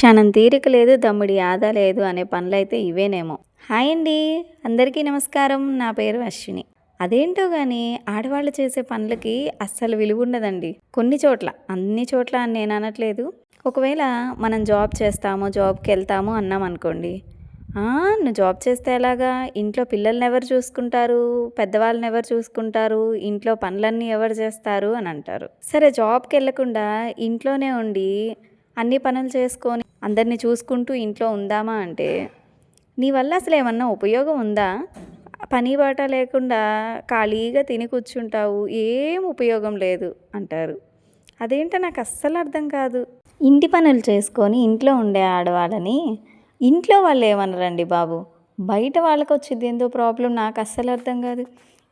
క్షణం తీరిక లేదు దమ్ముడి ఆదా లేదు అనే పనులైతే ఇవేనేమో. హాయ్ అండి. అందరికీ నమస్కారం. నా పేరు అశ్విని. అదేంటో కానీ ఆడవాళ్ళు చేసే పనులకి అస్సలు విలువ ఉండదండి కొన్ని చోట్ల అన్ని చోట్ల అని నేను అనట్లేదు. ఒకవేళ మనం జాబ్ చేస్తాము జాబ్కి వెళ్తాము అన్నాం అనుకోండి. నువ్వు జాబ్ చేస్తే ఎలాగా? ఇంట్లో పిల్లల్ని ఎవరు చూసుకుంటారు? పెద్దవాళ్ళని ఎవరు చూసుకుంటారు? ఇంట్లో పనులన్నీ ఎవరు చేస్తారు? అని అంటారు. సరే జాబ్కి వెళ్ళకుండా ఇంట్లోనే ఉండి అన్ని పనులు చేసుకొని అందరినీ చూసుకుంటూ ఇంట్లో ఉందామా అంటే నీ వల్ల అసలు ఏమన్నా ఉపయోగం ఉందా? పని బాట లేకుండా ఖాళీగా తిని కూర్చుంటావు ఏం ఉపయోగం లేదు అంటారు. అదేంటో నాకు అస్సలు అర్థం కాదు. ఇంటి పనులు చేసుకొని ఇంట్లో ఉండే ఆడవాళ్ళని ఇంట్లో వాళ్ళు ఏమనరండి బాబు? బయట వాళ్ళకి వచ్చింది ఏందో ప్రాబ్లం నాకు అస్సలు అర్థం కాదు.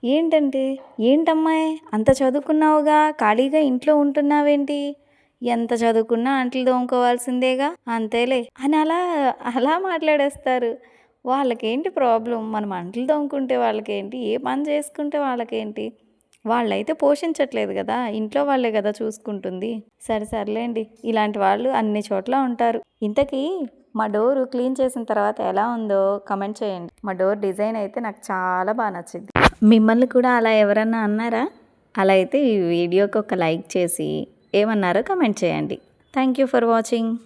ఏంటంటే ఏంటమ్మాయి అంత చదువుకున్నావుగా ఖాళీగా ఇంట్లో ఉంటున్నావేంటి? ఎంత చదువుకున్నా అంట్లు తోముకోవాల్సిందేగా అంతేలే. అని అలా అలా మాట్లాడేస్తారు. వాళ్ళకేంటి ప్రాబ్లం? మనం అంట్లు తోముకుంటే వాళ్ళకేంటి? ఏ పని చేసుకుంటే వాళ్ళకేంటి? వాళ్ళైతే పోషించట్లేదు కదా? ఇంట్లో వాళ్ళే కదా చూసుకుంటుంది. సరే సర్లేండి. ఇలాంటి వాళ్ళు అన్ని చోట్ల ఉంటారు. ఇంతకీ మా డోరు క్లీన్ చేసిన తర్వాత ఎలా ఉందో కమెంట్ చేయండి. మా డోర్ డిజైన్ అయితే నాకు చాలా బాగా నచ్చింది. మిమ్మల్ని కూడా అలా ఎవరన్నా అన్నారా? అలా అయితే ఈ వీడియోకి ఒక లైక్ చేసి ఏమన్నారో కమెంట్ చేయండి. Thank you for watching